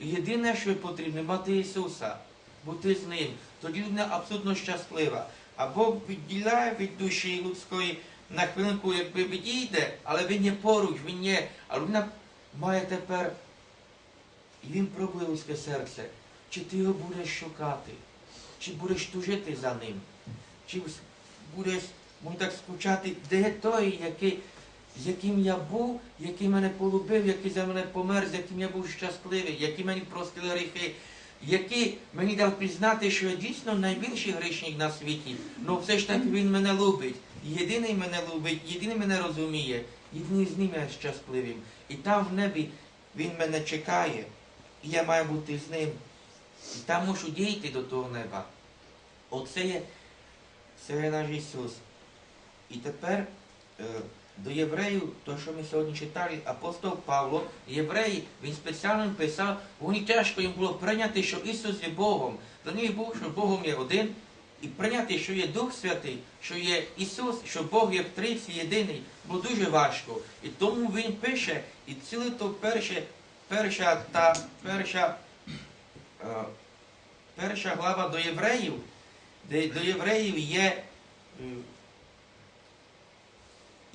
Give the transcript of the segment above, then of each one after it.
єдине, що потрібно, мати Ісуса, бути з Ним. Тоді людина абсолютно щаслива. А Бог відділяє від душі людської на хвилинку, якби відійде, але він є поруч, він є. А людина має тепер, і він пробує людське серце. Чи ти його будеш шукати? Чи будеш тужити за ним? Чи будеш, можна так скучати, де той, який, яким я був, який мене полюбив, який за мене помер, з яким я був щасливий, який мені простили гріхи, який мені дав пізнати, що я дійсно найбільший грішник на світі, але все ж таки він мене любить. Єдиний мене любить, єдиний мене розуміє, єдиний з ним я щасливим. І там в небі він мене чекає, і я маю бути з ним. І там мушу дійти до того неба. Оце є, це є наш Ісус. І тепер е, до євреїв, то, що ми сьогодні читали, апостол Павло, євреї, він спеціально писав, вони тяжко їм було прийняти, що Ісус є Богом. Для них був, що Богом є один, і прийняти, що є Дух Святий, що є Ісус, що Бог є в трійці єдиний, було дуже важко. І тому він пише, і ціле то перше, перша та перша, е, перша глава до євреїв, де до євреїв є, е,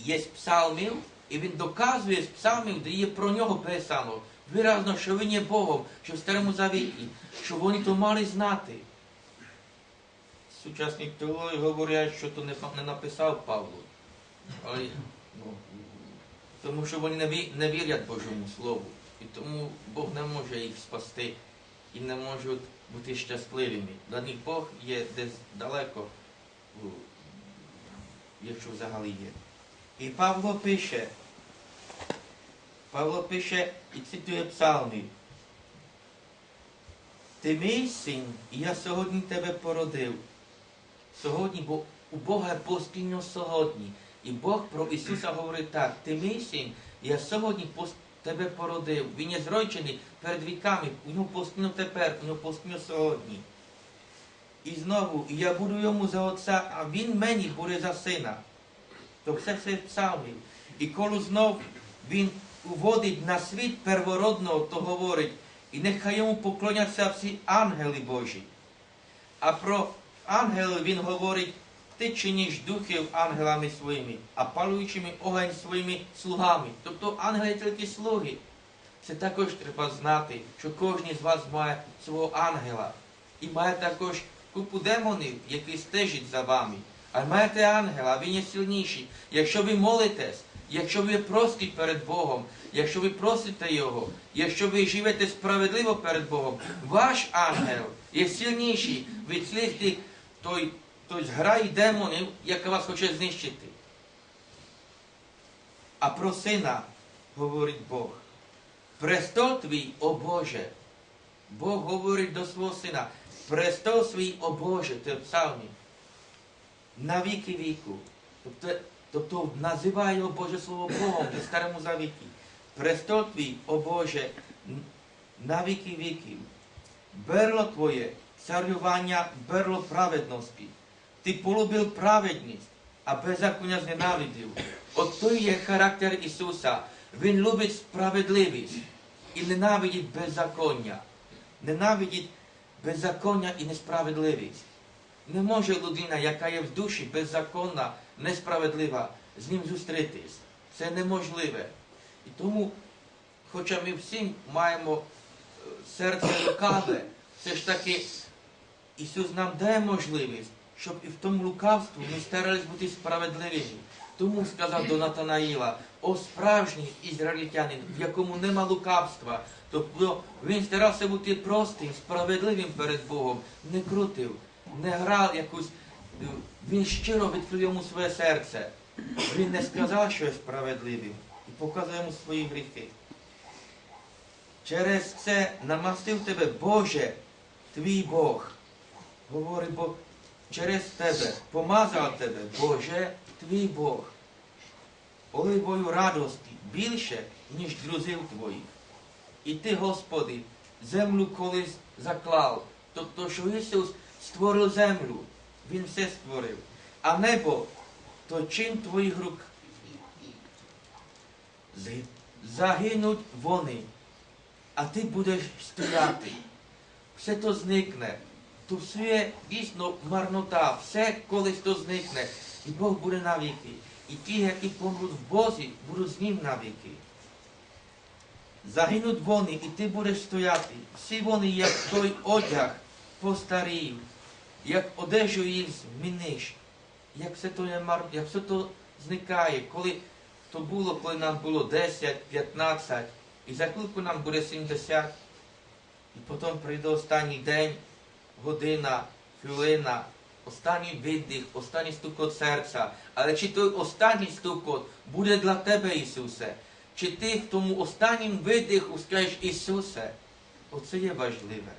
є з псалмів, і він доказує з псалмів, де є про нього писано. Виразно, що він є Богом, що в Старому Завіті, що вони то мали знати. Сучасні теологи говорять, що то не, написав Павло. Але, ну, тому що вони не вірять Божому Слову. І тому Бог не може їх спасти і не можуть бути щасливими. Для них Бог є десь далеко, якщо взагалі є. І Павло пише, Павло пише і цитує псалми. Ти мій син, і я сьогодні тебе породив. Сьогодні, бо у Бога постійно сьогодні. І Бог про Ісуса говорить так, ти мій син, я сьогодні тебе породив. Він є зрочений перед віками, у нього постійно тепер, у нього постійно сьогодні. І знову, і я буду йому за отця, а він мені буде за сина. То все це псалмів. І коли знов він уводить на світ первородного, то говорить, і нехай йому поклоняться всі ангели Божі. А про ангелів він говорить, ти чиниш духів ангелами своїми, а палуючими огонь своїми слугами. Тобто ангели тільки слуги. Це також треба знати, що кожен з вас має свого ангела. І має також купу демонів, які стежать за вами. А маєте ангела, а він є сильніший. Якщо ви молитесь, якщо ви прості перед Богом, якщо ви просите Його, якщо ви живете справедливо перед Богом, ваш ангел є сильніший від цих той, той зграй демонів, яка вас хоче знищити. А про сина говорить Бог. Престол твій, о Боже. Бог говорить до свого сина. Престол свій, о Боже, це в псалмі. На віки віку. Тобто, тобто називає його Боже Слово Богом в Старому Завіті. Престол твій, о Боже, на віки віків. Берло Твоє, царювання, берло праведності. Ти полюбив праведність, а беззаконня зненавидів. От той є характер Ісуса. Він любить справедливість і ненавидить беззаконня. Ненавидить беззаконня і несправедливість. Не може людина, яка є в душі беззаконна, несправедлива, з ним зустрітись. Це неможливе. І тому, хоча ми всі маємо е, серце лукаве, все ж таки Ісус нам дає можливість, щоб і в тому лукавстві ми старались бути справедливими. Тому сказав до Натанаїла, о справжній ізраїльтянин, в якому нема лукавства. Тобто він старався бути простим, справедливим перед Богом, не крутив, не грав якусь. е, Він щиро відкрив йому своє серце. Він не сказав, що є справедливим, і показав йому свої гріхи. Через це намастив тебе, Боже, твій Бог. Говорить Бог, через тебе, помазав тебе, Боже, твій Бог. Оливою радості більше, ніж друзів твоїх. І ти, Господи, землю колись заклав. Тобто, що Ісус створив землю, Він все створив. А небо то чин твоїх рук. Загинуть вони. а ти будеш стояти. Все то зникне. То все дійсно марнота, все колись то зникне. І Бог буде навіки. І ті, які помруть в Бозі, будуть з ним навіки. Загинуть вони, і ти будеш стояти. Всі вони, як той одяг, постарів, як одежу їх зміниш. Як все то мар... як все то зникає, коли то було, коли нам було 10, 15, і за хвилку нам буде 70, і потім прийде останній день, година, хвилина, останній видих, останній стукот серця. Але чи той останній стукот буде для тебе, Ісусе? Чи ти в тому останнім видиху скажеш Ісусе? Оце є важливе.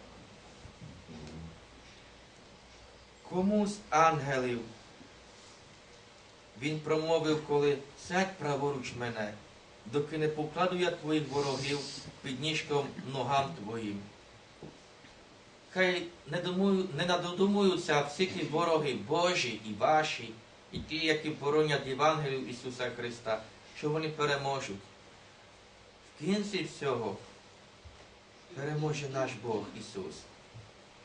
Комусь ангелів він промовив, коли сядь праворуч мене, доки не покладу я твоїх ворогів під ніжком ногам твоїм. Хай не, думаю, не надодумуються всі ті вороги Божі і ваші, і ті, які боронять Євангелію Ісуса Христа, що вони переможуть. В кінці всього переможе наш Бог Ісус.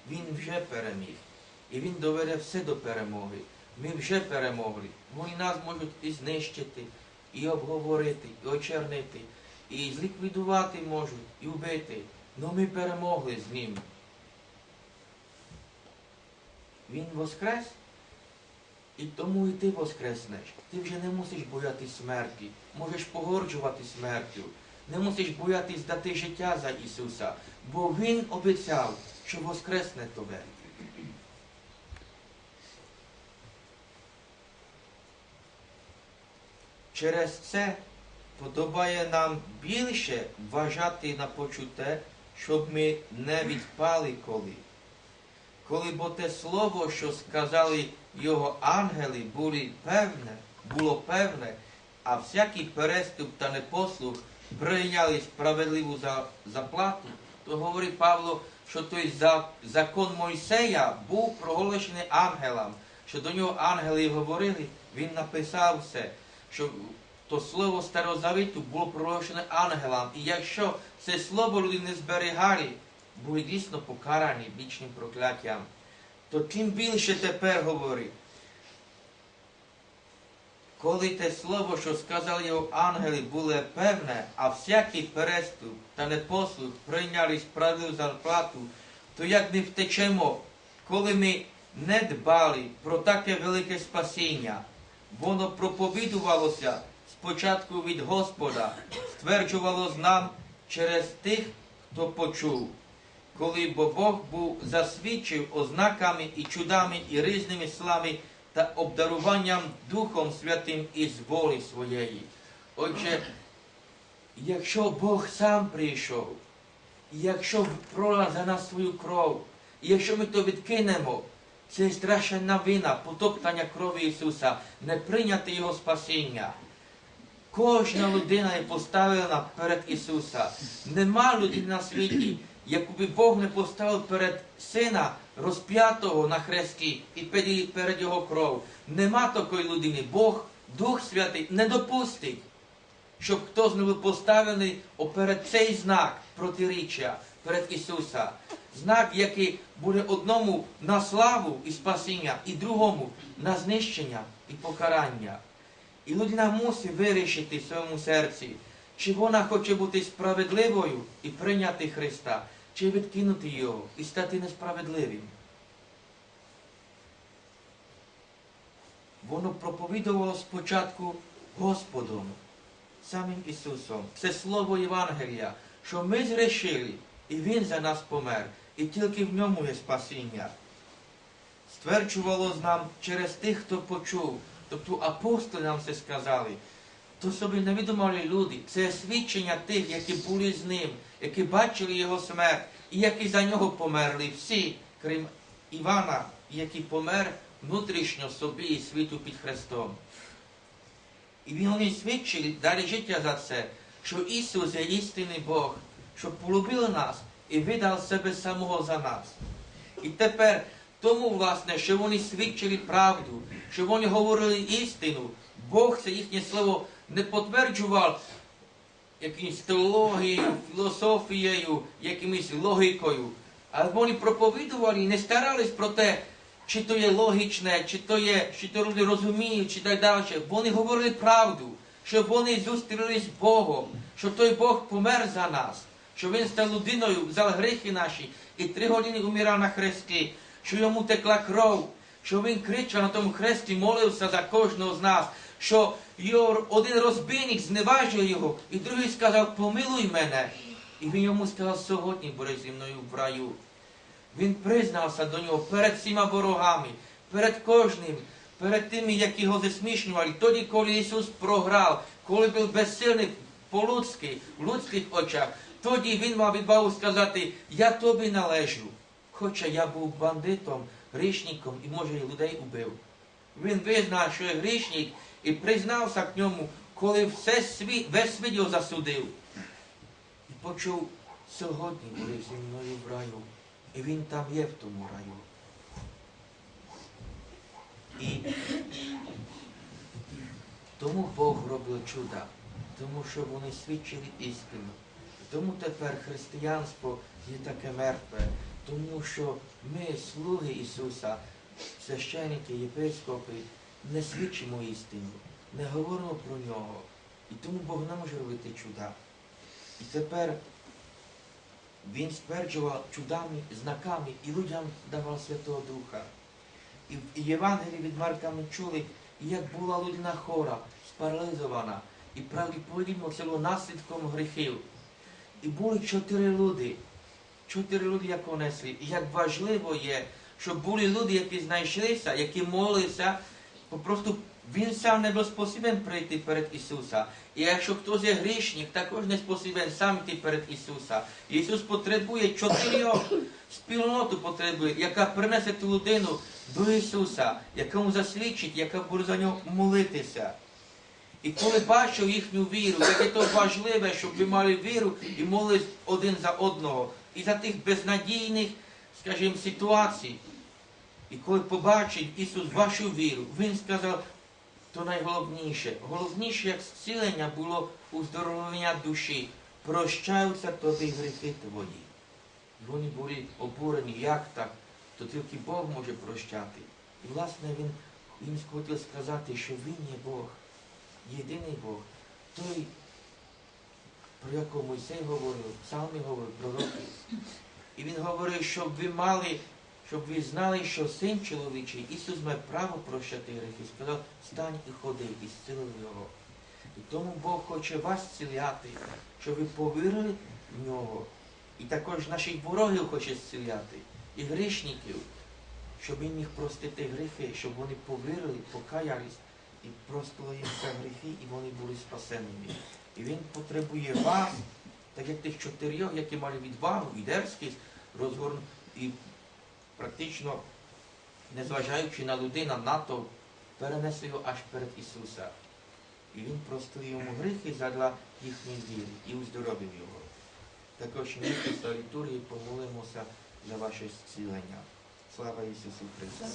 Він вже переміг. І Він доведе все до перемоги. Ми вже перемогли. Вони нас можуть і знищити, і обговорити, і очернити, і зліквідувати можуть, і вбити. Но ми перемогли з ним. Він воскрес, і тому і ти воскреснеш. Ти вже не мусиш боятись смерті, можеш погорджувати смертю. Не мусиш боятись дати життя за Ісуса, бо Він обіцяв, що воскресне тебе. Через це подобає нам більше вважати на почуте, щоб ми не відпали коли. Коли бо те слово, що сказали його ангели, були певне, було певне, а всякий переступ та непослух прийняли справедливу заплату, то говорить Павло, що той закон Мойсея був проголошений ангелам, що до нього ангели говорили, він написав все, що то слово старозавіту було проголошене ангелам. І якщо це слово люди не зберігали, були дійсно покарані вічним прокляттям, то тим більше тепер говорить. Коли те слово, що сказали його ангели, було певне, а всякий переступ та непослух прийняли справедливу зарплату, то як не втечемо, коли ми не дбали про таке велике спасіння, воно проповідувалося спочатку від Господа, стверджувалось нам через тих, хто почув. Коли бо Бог був засвідчив ознаками і чудами і різними слами та обдаруванням Духом Святим із волі своєї. Отже, якщо Бог сам прийшов, якщо пролив за нас свою кров, якщо ми то відкинемо, це страшна новина, потоптання крові Ісуса, не прийняти Його спасіння. Кожна людина є поставлена перед Ісуса. Нема людини на світі, яку би Бог не поставив перед Сина розп'ятого на хресті і перед- Його кров. Нема такої людини. Бог, Дух Святий, не допустить, щоб хтось не був поставлений оперед цей знак протиріччя перед Ісуса. Знак, який буде одному на славу і спасіння, і другому на знищення і покарання. І людина мусить вирішити в своєму серці, чи вона хоче бути справедливою і прийняти Христа, чи відкинути Його і стати несправедливим. Воно проповідувало спочатку Господом, самим Ісусом. Це Слово Євангелія, що ми згрішили, і Він за нас помер, і тільки в ньому є спасіння. Стверджувало з нам через тих, хто почув. Тобто апостоли нам це сказали. То собі не відомали люди. Це свідчення тих, які були з ним, які бачили його смерть, і які за нього померли. Всі, крім Івана, який помер внутрішньо собі і світу під Христом. І він вони свідчили, дали життя за це, що Ісус є істинний Бог, що полюбив нас і видав себе самого за нас. І тепер тому, власне, що вони свідчили правду, що вони говорили істину, Бог це їхнє слово не потверджував якимось теологією, філософією, якимось логікою. Але вони проповідували і не старались про те, чи то є логічне, чи то є, чи то люди розуміють, чи так далі. Вони говорили правду, щоб вони зустрілись з Богом, що той Бог помер за нас, що Він став людиною, взяв гріхи наші і три години умирав на хресті, що йому текла кров, що він кричав на тому хресті, молився за кожного з нас, що один розбійник зневажив його, і другий сказав, помилуй мене. І він йому сказав, сьогодні будеш зі мною в раю. Він признався до нього перед всіма ворогами, перед кожним, перед тими, які його засмішнювали. Тоді, коли Ісус програв, коли був безсильний по-людськи, в людських очах, тоді він мав відвагу сказати, я тобі належу. Хоча я був бандитом, грішником і, може, і людей убив. Він визнав, що є грішник, і признався к ньому, коли все світ, весь світ його засудив. І почув, сьогодні були зі мною в раю. І він там є в тому раю. І тому Бог робив чуда, тому що вони свідчили істину. Тому тепер християнство є таке мертве, тому що ми, слуги Ісуса, священники, єпископи, не свідчимо істину, не говоримо про нього. І тому Бог не може робити чуда. І тепер він стверджував чудами, знаками і людям давав Святого Духа. І в Євангелії від Марка ми чули, як була людина хора, спаралізована, і правдоподібно це було наслідком гріхів. І були чотири люди, чотири люди, як понесли. І як важливо є, щоб були люди, які знайшлися, які молилися, попросту він сам не був спосібен прийти перед Ісуса. І якщо хтось є грішник, також не спосібен сам йти перед Ісуса. Ісус потребує чотирьох спільноту потребує, яка принесе ту людину до Ісуса, якому засвідчить, яка буде за нього молитися. І коли бачив їхню віру, яке то важливе, щоб ви мали віру і молились один за одного. І за тих безнадійних, скажімо, ситуацій. І коли побачив Ісус вашу віру, Він сказав, то найголовніше. Головніше, як зцілення було уздоровлення душі. Прощаються тобі гріхи твої. Вони були обурені, як так, то тільки Бог може прощати. І власне він їм хотів сказати, що Він є Бог, єдиний Бог, той, про якого Мойсей говорив, псалми говорив, пророки. І він говорив, щоб ви мали, щоб ви знали, що син чоловічий, Ісус має право прощати гріхи. Сказав, стань і ходи, і зцілив його. І тому Бог хоче вас зціляти, щоб ви повірили в нього. І також наших ворогів хоче зціляти, і грішників, щоб він міг простити гріхи, щоб вони повірили, покаялись і простили їм за гріхи, і вони були спасеними. І він потребує вас, так як тих чотирьох, які мали відвагу і дерзкість, розгорн і практично, незважаючи на людина, НАТО, перенесли його аж перед Ісуса. І він простив йому гріхи задля їхньої віри і уздоровив його. Також ми після літургії помолимося за ваше зцілення. Слава Ісусу Христу!